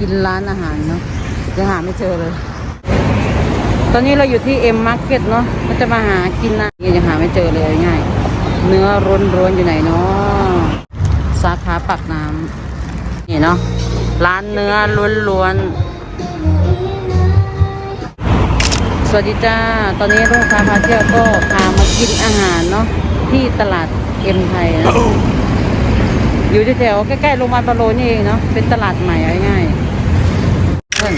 กินร้านอาหารเนาะยังหาไม่เจอเลย ตอนนี้เราอยู่ที่เอ็มมาร์เก็ตเนาะก็จะมาหากินนะยังหาไม่เจอเลยง่าย เนื้อร้วนอยู่ไหนเนาะสาขาปากน้ำนี่เนาะร้านเนื้อล้วนๆสวัสดีจ้า ตอนนี้ลูกค้าพาเที่ยวก็พามากินอาหารเนาะที่ตลาดเอ็มไทยนะอยู่แถวๆใกล้ๆโรงพยาบาลปาโลนี่เองเนาะเป็นตลาดใหม่ง่าย ๆเพื่อน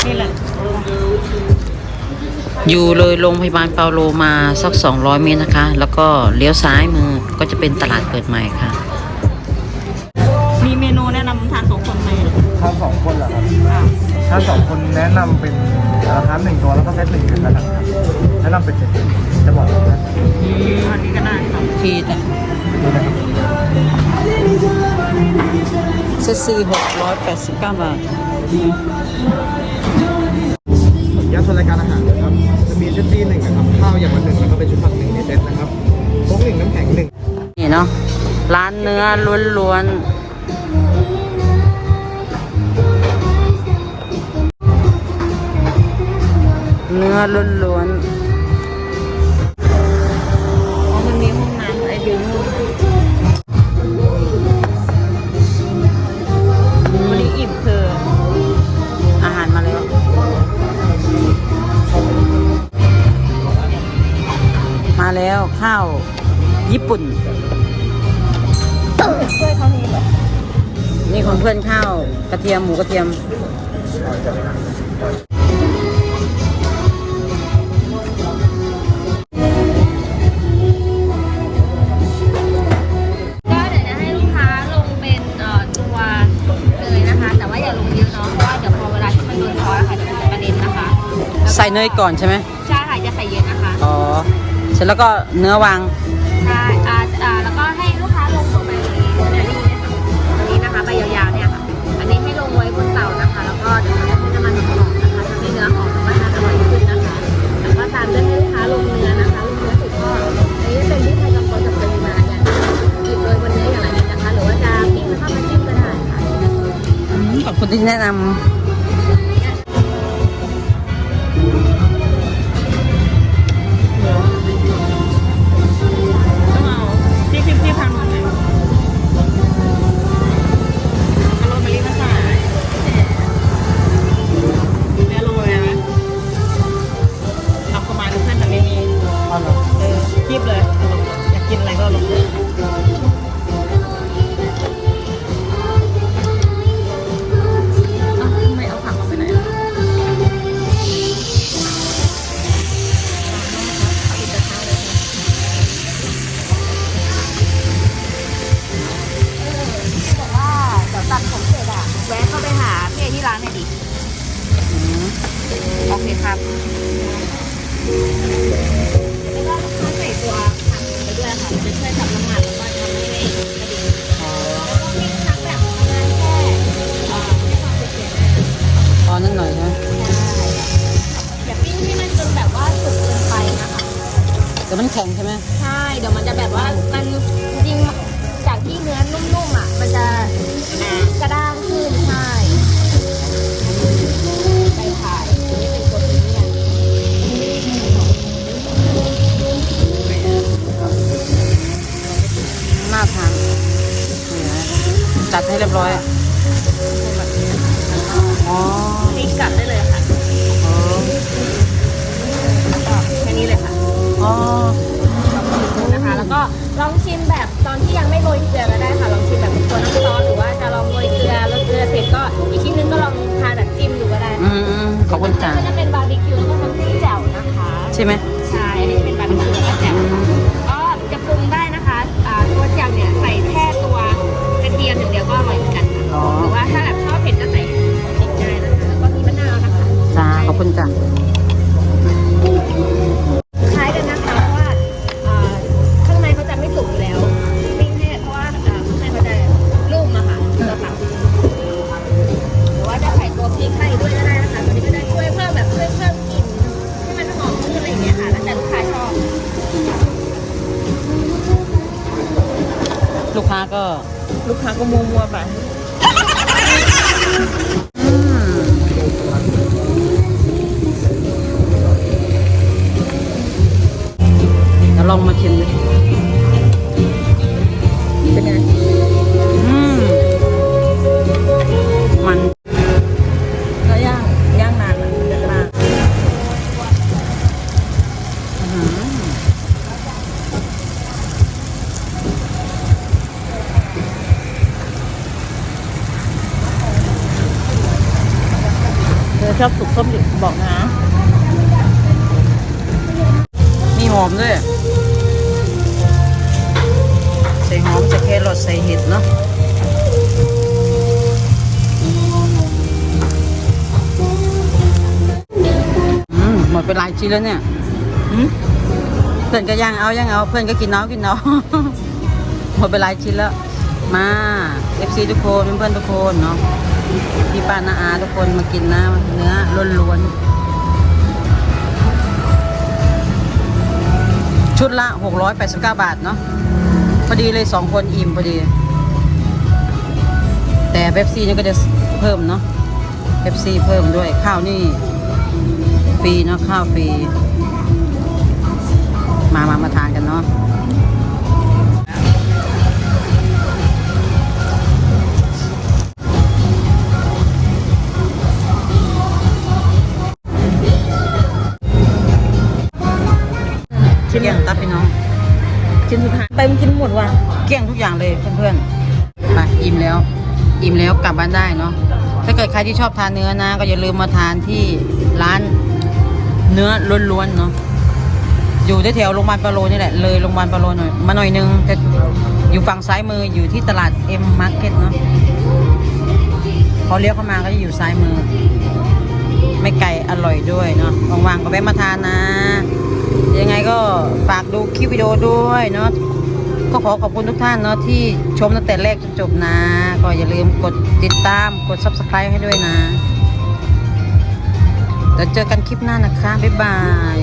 อยู่เลยโรงพยาบาลเปาโลมาสัก 200 เมตรนะคะ แล้วก็เลี้ยวซ้ายมือก็จะเป็นตลาดเปิดใหม่ค่ะ มีเมนูแนะนำทานสองคนไหมถ้าสองคนเหรอครับถ้าสองคนแนะนำเป็นราคาหนึ่งตัวแล้วก็เซตหนึ่งเป็นระดับครับแนะนำเป็นเซตจะบอกนะอันนี้ก็ได้ค่ะทีแต่นี่นะครับเซตซีหกร้อยแปดสิบเก้าบาท ยาชนรายการอาหารนะครับ จะมีเซตที่หนึ่งนะครับ ข้าวอย่างละหนึ่งแล้วก็เป็นชุดผักหนึ่งในเซตนะครับโค้กหนึ่งน้ำแข็งหนึ่งนี่เนาะ ร้านเนื้อล้วนๆ เนื้อล้วนๆ แล้วข้าวญี่ปุ่นช่วยเขามีแบบนี่ของเพื่อนข้าวกระเทียมหมูกระเทียมก็เดี๋ยวจะให้ลูกค้าลงเป็นเอ่อตัวเลยนะคะ แต่ว่าอย่าลงเยอะเนาะเพราะว่าเดี๋ยวพอเวลาที่มันโดนซอสอะค่ะจะเป็นประเด็นนะคะแล้วก็ใส่เนยก่อนใช่ไหมใช่ค่ะจะใส่เยอะนะคะ อ๋อเส ร็จแล้วก็เนื้อวาง ใช่อ่าอ่าแล้วก็ให้ลูกค้าลงลงไปตรงนี้อันนี้นะคะอันนี้นะคะใบยาวๆเนี่ยค่ะ อันนี้ให้ลงไว้บนเตานะคะ แล้วก็เดี๋ยวเราจะให้น้ำมันหอมนะคะทำให้เนื้อหอมแล้วก็น่าจะอร่อยขึ้นนะคะ แล้วก็ตามด้วยให้ลูกค้าลงเนื้อนะคะลงเนื้อเสร็จก็อันนี้เป็นที่ไทยกำปองกับปริมาณอย่างหยิบโรยบนเนื้ออย่างละนิดนะคะ หรือว่าจะปิ้งแล้วก็มาจิ้มก็ได้ค่ะ ขอบคุณที่แนะนำ มันแข็งใช่ไหมใช่ เดี๋ยวมันจะแบบว่ามันจริงๆจากที่เนื้อนุ่มๆอะ มันจะกระด้างขึ้นใช่ไปขายนี่เป็นตัวนี้เนี่ยน่าทานนี่นะจัดให้เรียบร้อย ช่ไหมใช่อันนี้จะเป็นบาร์บีคิวแล้วก็แจ่วค่ะก็จะปรุงได้นะคะอ่าตัวแจ่วเนี่ยใส่แค่ตัวกระเทียมอย่างเดียวก็อร่อยเหมือนกันค่ะอ๋อหรือว่าถ้าแบบชอบเผ็ดก็ใส่พริกได้นะคะแล้วก็มีมะนาวนะคะจ้าขอบคุณจ้า ค้าก็ลูกค้าก็มัวมัวไปเดี๋วลองมาชิม ชอบสุกส้มดิบบอกนะ มีหอมด้วย ใส่หอมใส่แครอทใส่เห็ดเนาะอืมหมดไปหลายชิ้นแล้วเนี่ยอืมเพื่อนก็ย่างเอาย่างเอาเพื่อนก็กินเอากินเอาหมดไปหลายชิ้นแล้ว มาเอฟซีทุกคนเพื่อนๆทุกคนเนาะ พี่ป้านาอาทุกคนมากินนะเนื้อล้วนๆ ชุดละ 689 บาทเนาะ พอดีเลยสองคนอิ่มพอดี แต่เบปซี่นี่ก็จะเพิ่มเนาะเบปซี่เพิ่มด้วยข้าวนี่ฟรีเนาะข้าวฟรี มามามาทานกันเนาะ ไปมันกินหมดว่ะเกลี้ยงทุกอย่างเลยเพื่อนๆไปอิ่มแล้ว อิ่มแล้วกลับบ้านได้เนาะถ้าเกิดใครที่ชอบทานเนื้อนะ ก็อย่าลืมมาทานที่ร้านเนื้อล้วนๆเนาะอยู่แถวๆโรงพยาบาลปาโลนี่แหละเลยโรงพยาบาลปาโลหน่อยมาหน่อยนึงจะอยู่ฝั่งซ้ายมืออยู่ที่ตลาดเอ็มมาร์เก็ตเนาะพอเลี้ยวเข้ามาก็จะอยู่ซ้ายมือ ไม่ไกลอร่อยด้วยเนาะว่างๆก็แวะมาทานนะ ยังไงก็ฝากดูคลิปวิดีโอด้วยเนาะ ก็ขอขอบคุณทุกท่านเนาะที่ชมตั้งแต่แรกจนจบนะ ก็อย่าลืมกดติดตามกด subscribe ให้ด้วยนะเดี๋ยวเจอกันคลิปหน้านะคะ บ๊ายบาย